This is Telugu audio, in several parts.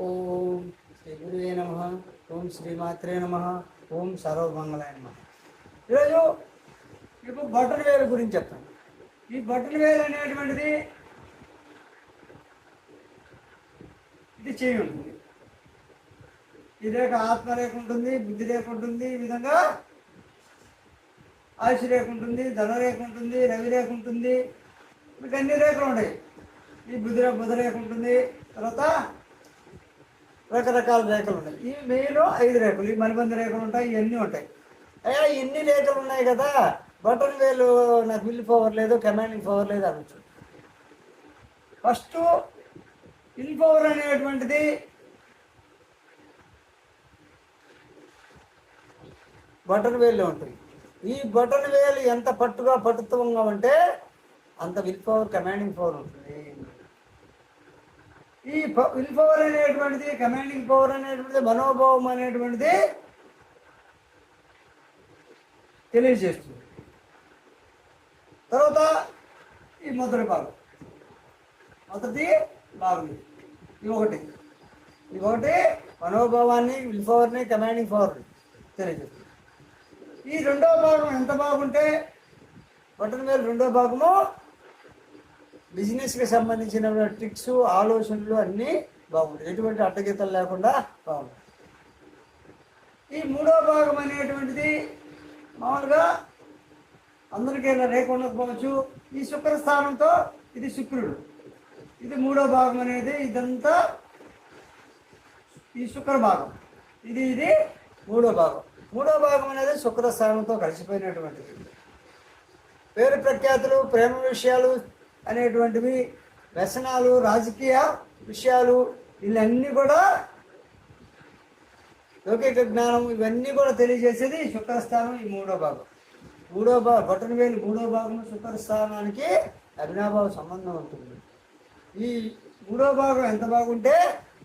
ఓం శ్రీ గురువే నమ. ఓం శ్రీమాత్రే నమ. ఓం సర్వమంగళాయ నమ. ఈరోజు ఇప్పుడు బటన్ వేలు గురించి చెప్తాను. ఈ బటన్ వేలు అనేటువంటిది ఇది చేయి ఉంటుంది. ఈ రేఖ ఆత్మ రేఖ ఉంటుంది బుద్ధి రేఖ ఉంటుంది ఈ విధంగా ఆయుష్ రేఖ ఉంటుంది ధన రేఖ ఉంటుంది రవి రేఖ ఉంటుంది. మీకు అన్ని రేఖలు ఉంటాయి. ఈ బుద్ధి రేఖ బుధ రేఖ ఉంటుంది. తర్వాత రకరకాల రేఖలు ఉన్నాయి. ఈ మెయిలో ఐదు రేఖలు ఈ మణిబంధ రేఖలు ఉంటాయి ఇవన్నీ ఉంటాయి. అయ్యా ఇన్ని రేఖలు ఉన్నాయి కదా బటన్ వేలు నాకు విల్ పవర్ లేదు కమాండింగ్ పవర్ లేదు అనొచ్చు. ఫస్ట్ విల్ పవర్ అనేటువంటిది బటన్ వేల్లో ఉంటుంది. ఈ బటన్ వేలు ఎంత పట్టుగా పట్టుత్వంగా ఉంటే అంత విల్ పవర్ కమాండింగ్ పవర్ ఉంటుంది. ఈ విల్ పవర్ అనేటువంటిది కమాండింగ్ పవర్ అనేటువంటిది మనోభావం అనేటువంటిది తెలియజేస్తుంది. తర్వాత ఈ మొదటి భాగం. మొదటి భాగం ఇది. ఒకటి. ఇది ఒకటి మనోభావాన్ని విల్ పవర్ని కమాండింగ్ పవర్ని తెలియజేస్తుంది. ఈ రెండో భాగం ఎంత బాగుంటే బటన్ మీద రెండో భాగము బిజినెస్కి సంబంధించిన ట్రిక్స్ ఆలోచనలు అన్నీ బాగుంటాయి. ఎటువంటి అడ్డగీతలు లేకుండా బాగుంటాయి. ఈ మూడో భాగం అనేటువంటిది మామూలుగా అందరికైనా రేకుండకపోవచ్చు ఈ శుక్ర స్థానంతో ఇది శుక్రుడు. ఇది మూడో భాగం అనేది ఇదంతా ఈ శుక్ర భాగం. ఇది ఇది మూడో భాగం. మూడో భాగం అనేది శుక్ర స్థానంతో కలిసిపోయినటువంటిది. పేరు ప్రఖ్యాతులు ప్రేమ విషయాలు అనేటువంటివి వ్యసనాలు రాజకీయ విషయాలు ఇవన్నీ కూడా లౌకిక జ్ఞానం ఇవన్నీ కూడా తెలియజేసేది శుక్రస్థానం ఈ మూడో భాగం. మూడో భాగం బటన్ వేలు మూడో భాగం శుక్రస్థానానికి అభినాభావ సంబంధం ఉంటుంది. ఈ మూడో భాగం ఎంత బాగుంటే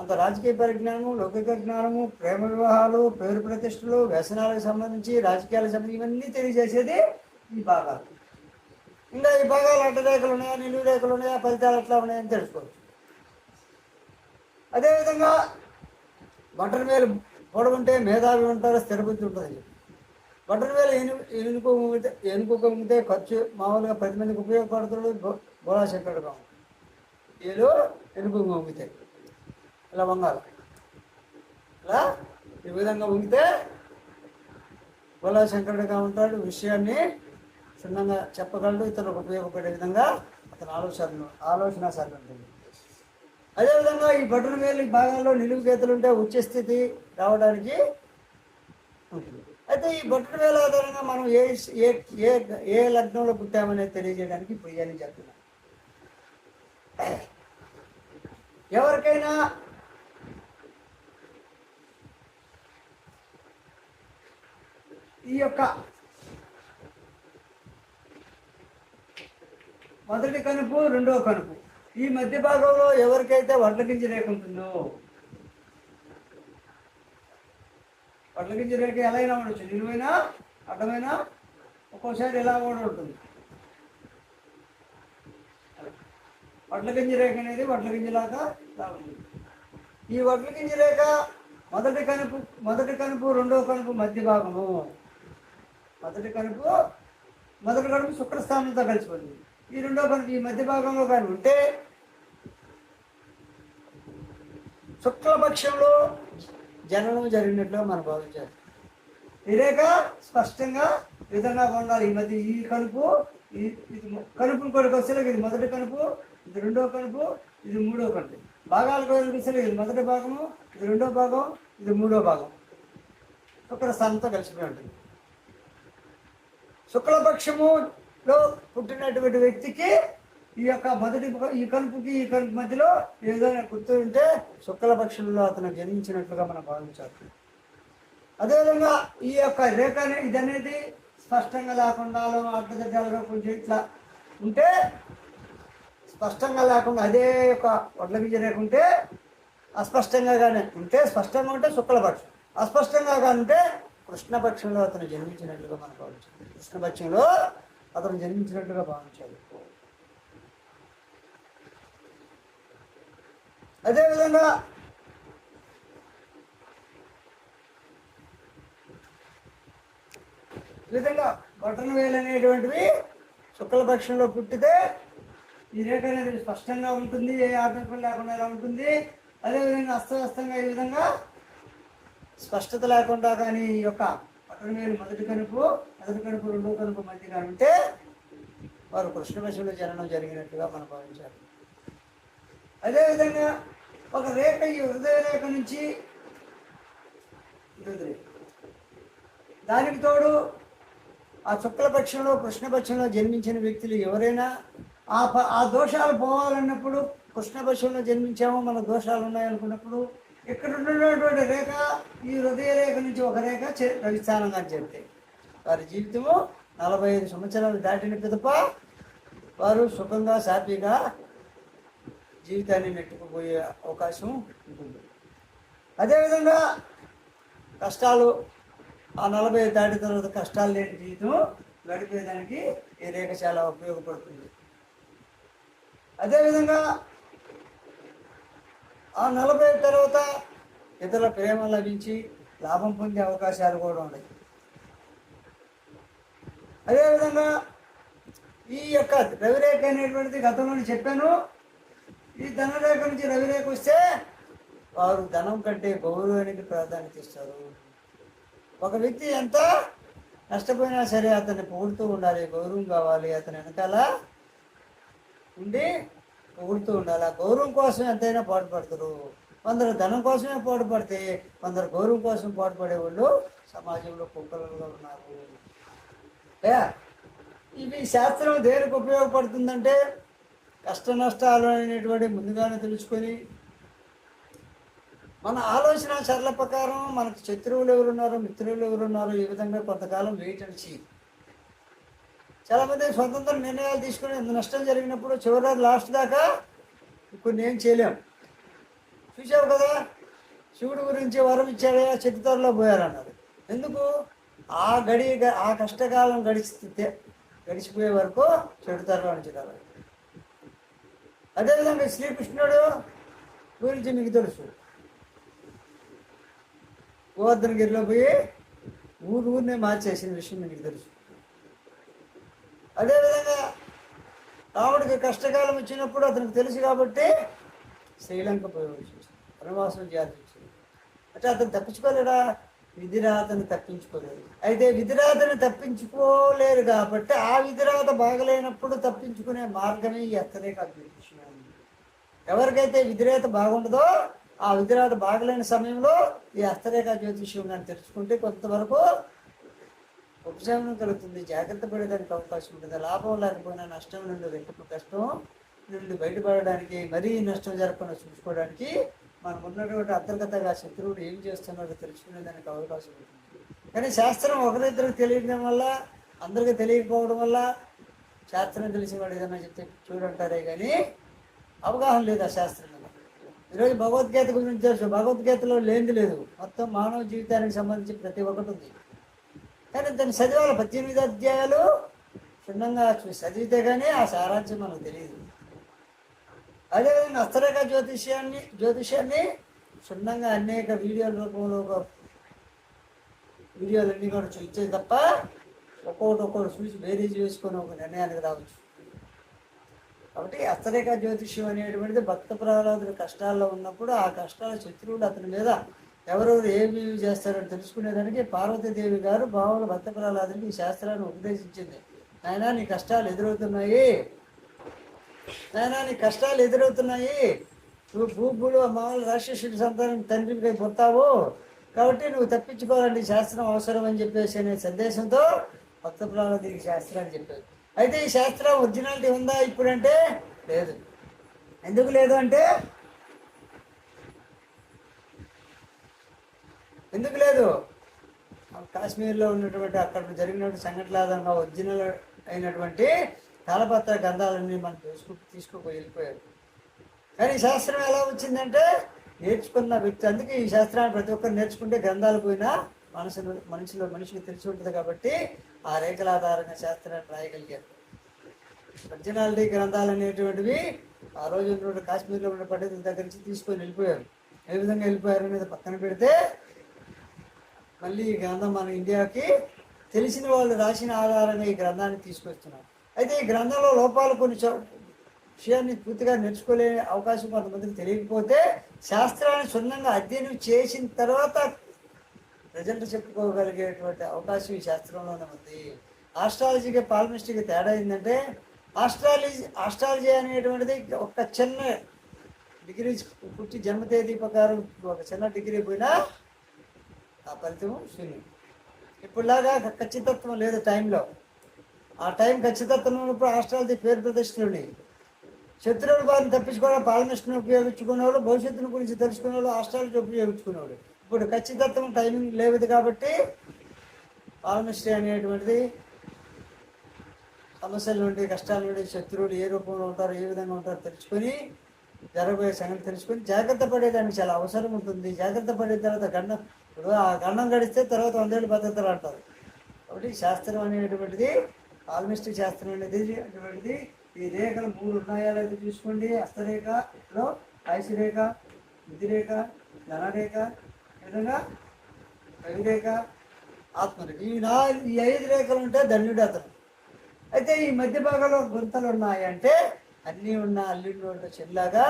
అంత రాజకీయ పరిజ్ఞానము లౌకిక జ్ఞానము ప్రేమ వివాహాలు పేరు ప్రతిష్టలు వ్యసనాలకు సంబంధించి రాజకీయాలకు సంబంధించి ఇవన్నీ తెలియజేసేది ఈ భాగాలు. ఇంకా ఈ భాగాలు అడ్డరేఖలు ఉన్నాయా నిలువు రేఖలు ఉన్నాయా ఫలితాలు ఎట్లా ఉన్నాయని తెలుసుకోవచ్చు. అదేవిధంగా బటన్ వేలు పొడవుంటే మేధావి ఉంటారు స్థిరబుద్ధి ఉంటుంది బటన్ వేలు ఎను ఎనుకో ఖర్చు మామూలుగా పది మందికి ఉపయోగపడుతుంది బోలా శంకరుడుగా ఏలు ఎనుకో ఉంగితే ఇలా వంగాలి. ఇలా ఈ విధంగా ఉంగితే బోలా శంకరుడిగా ఉంటాడు విషయాన్ని క్షుణ్ణంగా చెప్పగలడు ఇతరులకు ఉపయోగపడే విధంగా అతని ఆలోచన ఆలోచన సరళి ఉంటుంది అదేవిధంగా ఈ బటన్ వేలు భాగాల్లో నిలువు గీతలు ఉంటే ఉచ్చ స్థితి రావడానికి ఉంటుంది. అయితే ఈ బటన్ వేల ఆధారంగా మనం ఏ ఏ ఏ ఏ లగ్నంలో పుట్టామనేది తెలియజేయడానికి ఇప్పుడు ఇవన్నీ ఎవరికైనా ఈ యొక్క మొదటి కనుపు రెండవ కనుపు. ఈ మధ్య భాగంలో ఎవరికైతే వడ్ల గింజ రేఖ ఉంటుందో వడ్ల గింజ రేఖ ఎలా అయినా ఉండొచ్చు. నిలువైనా అడ్డమైనా ఒక్కోసారి ఎలా కూడా ఉంటుంది. వడ్ల గింజ రేఖ అనేది వడ్ల గింజలాగా ఉంటుంది ఈ వడ్ల గింజ రేఖ మొదటి కనుపు మొదటి కనుపు రెండో కనుపు మధ్య భాగము. మొదటి కనుపు మొదటి కనుపు శుక్రస్థానంతో కలిసిపోతుంది. ఈ రెండో కనుపు ఈ మధ్య భాగంలో కానీ ఉంటే శుక్లపక్షంలో జననం జరిగినట్లు మనం భావించాలి. ఇదేక స్పష్టంగా విధంగా ఉండాలి ఈ మధ్య ఈ కనుపు ఇది మొ- కొడుకు వచ్చేలాగా ఇది మొదటి కనుపు ఇది రెండో కనుపు ఇది మూడో కనుపు భాగాలకు కనిపిస్తే ఇది మొదటి భాగము ఇది రెండో భాగం ఇది మూడో భాగం. శుక్ర స్థానంతో కలిసిపోయి ఉంటుంది. లో పుట్టినటువంటి వ్యక్తికి ఈ యొక్క మొదటి ఈ కలుపుకి ఈ కలుపు మధ్యలో ఏదైనా గుర్తు ఉంటే శుక్లపక్షంలో అతను జన్మించినట్లుగా మనం భావించాలి అదేవిధంగా ఈ యొక్క రేఖ అనేది ఇది అనేది స్పష్టంగా లేకుండా అడ్డదిడ్డాలుగా కొంచెం ఇట్లా ఉంటే స్పష్టంగా లేకుండా అదే యొక్క వడ్ల గింజ రేఖ ఉంటే అస్పష్టంగా కానీ ఉంటే స్పష్టంగా ఉంటే శుక్లపక్షం అస్పష్టంగా కానీ ఉంటే కృష్ణపక్షంలో అతను జన్మించినట్లుగా మనం భావించాలి కృష్ణపక్షంలో అతను జన్మించినట్టుగా భావించాడు. అదేవిధంగా విధంగా బటన్ వేలు అనేటువంటివి శుక్లపక్షంలో పుట్టితే ఈ రేఖ అనేది స్పష్టంగా ఉంటుంది ఏ ఆటంకం లేకుండా ఎలా ఉంటుంది? అదేవిధంగా అస్తవ్యస్తంగా ఈ విధంగా స్పష్టత లేకుండా కానీ ఈ యొక్క రెండు వేలు మొదటి కనుపు మొదటి కనుపు రెండో కనుపు మధ్యగా ఉంటే వారు కృష్ణపక్షంలో జననం జరిగినట్టుగా మనం భావించాలి అదేవిధంగా ఒక రేఖ ఈ హృదయ రేఖ నుంచి దానికి తోడు ఆ శుక్లపక్షంలో కృష్ణపక్షంలో జన్మించిన వ్యక్తులు ఎవరైనా ఆ ప- ఆ దోషాలు పోవాలన్నప్పుడు కృష్ణపక్షంలో జన్మించామో మన దోషాలు ఉన్నాయనుకున్నప్పుడు ఇక్కడ ఉన్నటువంటి రేఖ ఈ హృదయ రేఖ నుంచి ఒక రేఖ చే- రవిస్థానంగా చెప్తే. వారి జీవితము నలభై ఐదు సంవత్సరాలు దాటిన పిదప వారు సుఖంగా సాఫీగా జీవితాన్ని నెట్టుకుపోయే అవకాశం ఉంటుంది. అదేవిధంగా కష్టాలు ఆ నలభై దాటిన తర్వాత కష్టాలు లేని జీవితం గడిపేదానికి ఈ రేఖ చాలా ఉపయోగపడుతుంది. అదేవిధంగా ఆ నలభై తర్వాత ఇతర ప్రేమ లభించి లాభం పొందే అవకాశాలు కూడా ఉన్నాయి. అదేవిధంగా ఈ యొక్క రవిరేఖ అనేటువంటిది గతంలో చెప్పాను. ఈ ధనరేఖ నుంచి రవిరేఖ వస్తే వారు ధనం కంటే గౌరవానికి ప్రాధాన్యత ఇస్తారు. ఒక వ్యక్తి ఎంత నష్టపోయినా సరే అతన్ని పొగుడుతూ ఉండాలి గౌరవం కావాలి అతని వెనకాల ఉండి పొగుడుతూ ఉండాలి. గౌరవం కోసం ఎంతైనా పాటుపడతారు. కొందరు ధనం కోసమే పాటుపడితే కొందరు గౌరవం కోసం పాటుపడే వాళ్ళు సమాజంలో కుక్కలుగా ఉన్నారు. ఇవి శాస్త్రం దేనికి ఉపయోగపడుతుందంటే కష్ట నష్టాలు అనేటువంటి ముందుగానే తెలుసుకొని మన ఆలోచన చర్ల ప్రకారం మనకు శత్రువులు ఎవరున్నారో మిత్రులు ఎవరున్నారో ఈ విధంగా కొంతకాలం వెయిట్ అండ్ చాలా మంది స్వతంత్ర నిర్ణయాలు తీసుకుని ఎంత నష్టం జరిగినప్పుడు చివరి లాస్ట్ దాకా కొన్ని ఏం చేయలేం. చూసావు కదా శివుడి గురించి వరం ఇచ్చాడే చెట్టుతోరలో పోయారన్నారు. ఎందుకు? ఆ గడి ఆ కష్టకాలం గడిచితే గడిచిపోయే వరకు చెడుతారులో ఉంచుతారు అదేవిధంగా శ్రీకృష్ణుడు గురించి మీకు తెలుసు. గోవర్ధనగిరిలో పోయి ఊరు ఊరినే మార్చేసిన విషయం మీకు తెలుసు. అదేవిధంగా రాముడికి కష్టకాలం వచ్చినప్పుడు అతనికి తెలుసు కాబట్టి శ్రీలంక ప్రవేశించింది వచ్చింది వనవాసం చేయాల్సి వచ్చింది. అంటే అతను తప్పించుకోలేడా? విధిరాతను తప్పించుకోలేదు. అయితే విధిరాతను తప్పించుకోలేరు కాబట్టి ఆ విధిరాత బాగలేనప్పుడు తప్పించుకునే మార్గమే ఈ ఎత్తరేక జ్యోతిష్యం ఎవరికైతే విధిరేత బాగుండదో ఆ విధిరాత బాగలేని సమయంలో ఈ హస్తరేఖ జ్యోతిష్యం కానీ తెలుసుకుంటే కొంతవరకు ఉపశమనం కలుగుతుంది. జాగ్రత్త పడేదానికి అవకాశం ఉంటుంది. లాభం లేకపోయినా నష్టం నుండి రెట్టింపు కష్టం నుండి బయటపడడానికి మరీ నష్టం జరగకుండా చూసుకోవడానికి మనకు ఉన్నటువంటి అంతర్గతంగా శత్రువుడు ఏం చేస్తున్నాడో తెలుసుకునే దానికి అవకాశం ఉంటుంది. కానీ శాస్త్రం ఒకరిద్దరికి తెలియడం వల్ల అందరికీ తెలియకపోవడం వల్ల శాస్త్రం తెలిసిన వాడు ఏదైనా చెప్తే చూడంటారే కానీ అవగాహన లేదు ఆ శాస్త్రం ఈరోజు భగవద్గీత గురించి తెలుసు. భగవద్గీతలో లేనిది లేదు. మొత్తం మానవ జీవితానికి సంబంధించి ప్రతి ఒక్కటి ఉంది. కానీ దాన్ని చదివాలి పద్దెనిమిది అధ్యాయాలు? క్షుణ్ణంగా చదివితే కానీ ఆ సారాంశం మనకు తెలియదు అదేవిధంగా హస్తరేఖ జ్యోతిష్యాన్ని జ్యోతిష్యాన్ని క్షుణ్ణంగా అనేక వీడియోల రూపంలో ఒక వీడియోలన్నీ కూడా చూస్తే తప్ప ఒక్కొక్కటి ఒక్కొక్కటి చూసి బేరీజ్ చేసుకొని ఒక నిర్ణయానికి రావచ్చు. కాబట్టి హస్తరేఖ జ్యోతిష్యం అనేటువంటిది భక్త ప్రహ్లాదుడు కష్టాల్లో ఉన్నప్పుడు ఆ కష్టాల శత్రువుడు అతని మీద ఎవరెవరు ఏమి చేస్తారని తెలుసుకునేదానికి పార్వతీదేవి గారు బావుల భక్త ప్రహ్లాదుడికి ఈ శాస్త్రాన్ని ఉపదేశించింది. నాయన నీ కష్టాలు ఎదురవుతున్నాయి. నాయనా నీ కష్టాలు ఎదురవుతున్నాయి. నువ్వు భూపుడు మామూలు రాక్షసుడి సంతానం తండ్రికి పుడతావు. కాబట్టి నువ్వు తప్పించుకోవాలంటే శాస్త్రం అవసరం అని చెప్పేసి అనే సందేశంతో భక్త ప్రహ్లాదుడికి శాస్త్రాన్ని చెప్పారు. అయితే ఈ శాస్త్రం ఒరిజినాలిటీ ఉందా ఇప్పుడంటే లేదు. ఎందుకు లేదు అంటే ఎందుకు లేదు? కాశ్మీర్లో ఉన్నటువంటి అక్కడ జరిగినటువంటి సంఘటనలు ఆధారంగా ఒరిజినల్ అయినటువంటి తాళపత్ర గ్రంథాలన్నీ మనం తీసుకు తీసుకుపోయి వెళ్ళిపోయారు. కానీ ఈ శాస్త్రం ఎలా వచ్చిందంటే నేర్చుకున్న వ్యక్తి అందుకే ఈ శాస్త్రాన్ని ప్రతి ఒక్కరు నేర్చుకుంటే గ్రంథాలు పోయినా మనసులో మనిషిలో మనిషికి తెలిసి ఉంటుంది కాబట్టి ఆ రేఖల ఆధారంగా శాస్త్రాన్ని రాయగలిగారు. ఒరిజినాలిటీ గ్రంథాలు అనేటువంటివి ఆ రోజు ఉన్నటువంటి కాశ్మీర్లో ఉన్న పండితుల దగ్గర నుంచి తీసుకొని వెళ్ళిపోయారు. ఏ విధంగా వెళ్ళిపోయారు అనేది పక్కన పెడితే మళ్ళీ ఈ గ్రంథం మన ఇండియాకి తెలిసిన వాళ్ళు రాసిన ఆధారంగా ఈ గ్రంథాన్ని తీసుకొస్తున్నారు. అయితే ఈ గ్రంథంలో లోపాలు కొన్ని విషయాన్ని పూర్తిగా నేర్చుకోలే అవకాశం కొంతమందికి తెలియకపోతే శాస్త్రాన్ని క్షుణ్ణంగా అధ్యయనం చేసిన తర్వాత రిజల్ట్ చెప్పుకోగలిగేటువంటి అవకాశం ఈ శాస్త్రంలోనే ఉంది. ఆస్ట్రాలజీకి పాల్మిస్ట్కి తేడా ఏంటంటే ఆస్ట్రాలజీ ఆస్ట్రాలజీ అనేటువంటిది ఒక చిన్న డిగ్రీ పుట్టి జన్మ తేదీ ప్రకారం ఒక చిన్న డిగ్రీ పోయినా ఆ ఫలితం శూన్యం. ఇప్పుడులాగా ఖచ్చితత్వం లేదు టైంలో. ఆ టైం ఖచ్చితత్వం ఉన్నప్పుడు ఆస్ట్రాలజీ పేరు ప్రతిష్టలు ఉన్నాయి శత్రువుల బారిని తప్పించుకోవడం ఉపయోగించుకునే ఉపయోగించుకునేవాళ్ళు భవిష్యత్తును గురించి తెలుసుకునేవాళ్ళు ఆస్ట్రాలజీ ఉపయోగించుకునేవాళ్ళు ఇప్పుడు ఖచ్చితత్వం టైమింగ్ లేదు కాబట్టి పాలమిస్ట్రీ అనేటువంటిది సమస్యల నుండి కష్టాల నుండి శత్రువులు ఏ రూపంలో ఉంటారు ఏ విధంగా ఉంటారో తెలుసుకొని జరగబోయే సంగతి తెలుసుకొని జాగ్రత్త పడేదానికి చాలా అవసరం ఉంటుంది. జాగ్రత్త పడిన తర్వాత గండం ఇప్పుడు ఆ గండం గడిస్తే తర్వాత వందేళ్ళు భద్రతలు అంటారు. కాబట్టి శాస్త్రం అనేటువంటిది ఆల్మిస్ట్ శాస్త్రం అనేది అటువంటిది ఈ రేఖలు మూడు ఉన్నాయా లేదా చూసుకోండి. హస్తరేఖలో ఆయుషరేఖ బుద్ధిరేఖ ధనరేఖ విధంగా రవిరేఖ ఆత్మరేఖ. ఈ నా ఈ ఐదు రేఖలు ఉంటే ధన్యుడు అతను. అయితే ఈ మధ్య భాగంలో గుంతలు ఉన్నాయంటే అన్నీ ఉన్న అల్లుండి చెల్లాగా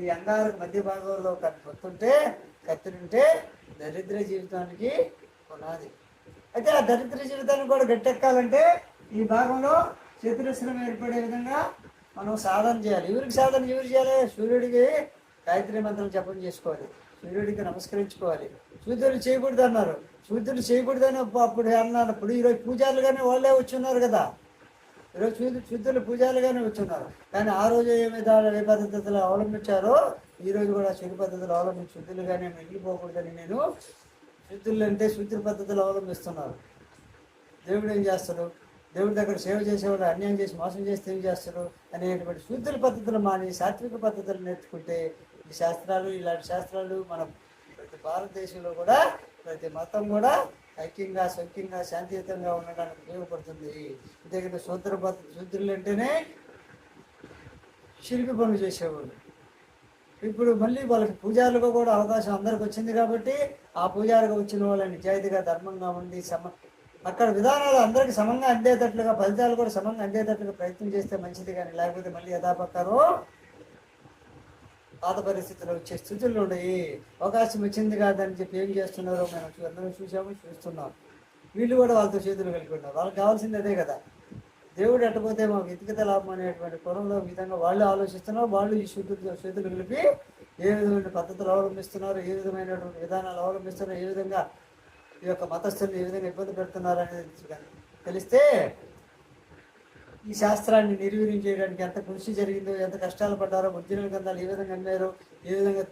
ఈ అంగారు మధ్య భాగంలో కత్తుంటే కత్తినుంటే దరిద్ర జీవితానికి పునాది. అయితే ఆ దరిద్ర జీవితాన్ని కూడా గట్టెక్కాలంటే ఈ భాగంలో చతురస్రం ఏర్పడే విధంగా మనం సాధన చేయాలి. ఎవరికి సాధన ఎవరు చేయాలి? సూర్యుడికి గాయత్రి మంత్రం జపం చేసుకోవాలి. సూర్యుడికి నమస్కరించుకోవాలి. సూర్యుడు చేయకూడదు అన్నారు. సూర్యుడు చేయకూడదని అప్పుడు అన్నారు ఇప్పుడు ఈరోజు పూజారులుగానే వాళ్ళే వచ్చి ఉన్నారు కదా. ఈరోజు శుద్ధ శుద్ధులు పూజారులుగానే వచ్చున్నారు. కానీ ఆ రోజు ఏ విధాలు ఏ పద్ధతులు అవలంబించారో ఈ రోజు కూడా శుద్ధ పద్ధతులు అవలంబించి శుద్ధులుగానే మిగిలిపోకూడదని నేను శుద్ధులు అంటే శుద్ధుల పద్ధతులు అవలంబిస్తున్నారు. దేవుడు ఏం చేస్తాడు? దేవుడి దగ్గర సేవ చేసేవాడు అన్యాయం చేసి మోసం చేస్తే ఏం చేస్తారు? అనేటువంటి శుద్ధుల పద్ధతులు మాని సాత్విక పద్ధతులు నేర్చుకుంటే ఈ శాస్త్రాలు ఇలాంటి శాస్త్రాలు మన ప్రతి భారతదేశంలో కూడా ప్రతి మతం కూడా ఐక్యంగా సౌఖ్యంగా శాంతియుతంగా ఉండడానికి ఉపయోగపడుతుంది. అంతేకాదు శూద్ర పద్ధతి శూద్రులు అంటేనే శిల్పి పనులు చేసేవాళ్ళు. ఇప్పుడు మళ్ళీ వాళ్ళకి పూజారులకు కూడా అవకాశం అందరికి వచ్చింది కాబట్టి ఆ పూజారులకు వచ్చిన వాళ్ళని నిజాయితీగా ధర్మంగా ఉండి సమ అక్కడ విధానాలు అందరికి సమంగా అందేటట్లుగా ఫలితాలు కూడా సమంగా అందేటట్లుగా ప్రయత్నం చేస్తే మంచిది కానీ లేకపోతే మళ్ళీ యథాపకారం పాత పరిస్థితులు వచ్చే స్థితులు ఉన్నాయి అవకాశం వచ్చింది కాదని చెప్పి ఏం చేస్తున్నారో మనం అందరం చూసాము చూస్తున్నాం. వీళ్ళు కూడా వాళ్ళతో చేతులు కలిపి ఉన్నారు వాళ్ళకి కావాల్సింది అదే కదా. దేవుడు ఎట్టపోతే మాకు ఎతికిత లాభం అనేటువంటి కోణంలో ఈ విధంగా వాళ్ళు ఆలోచిస్తున్నారు. వాళ్ళు ఈ శుద్ధులతో శుద్ధి కలిపి ఏ విధమైన పద్ధతులు అవలంబిస్తున్నారు? ఏ విధమైనటువంటి విధానాలు అవలంబిస్తున్నారు? ఏ విధంగా ఈ యొక్క మతస్థులు ఏ విధంగా ఇబ్బంది పెడుతున్నారు అనేది తెలిస్తే ఈ శాస్త్రాన్ని నిర్వీర్యం చేయడానికి ఎంత కృషి జరిగిందో ఎంత కష్టాలు పడ్డారో ఒరిజినల్ గ్రంథాలు ఏ విధంగా అమ్మారో ఏ విధంగా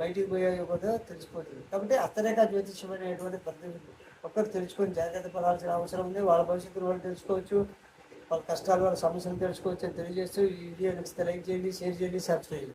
బయటికి పోయాయో కూడా తెలిసిపోతుంది. కాబట్టి హస్తరేఖ జ్యోతిష్యం అనేటువంటి పద్ధతి ఒక్కరు తెలుసుకొని జాగ్రత్త పడాల్సిన అవసరం ఉంది. వాళ్ళ భవిష్యత్తును వాళ్ళు తెలుసుకోవచ్చు. వాళ్ళ కష్టాలు వాళ్ళ సమస్యలు తెలుసుకోవచ్చు అని తెలియజేస్తూ ఈ వీడియో నచ్చితే లైక్ చేయండి షేర్ చేయండి సబ్స్క్రైబ్ చేయండి.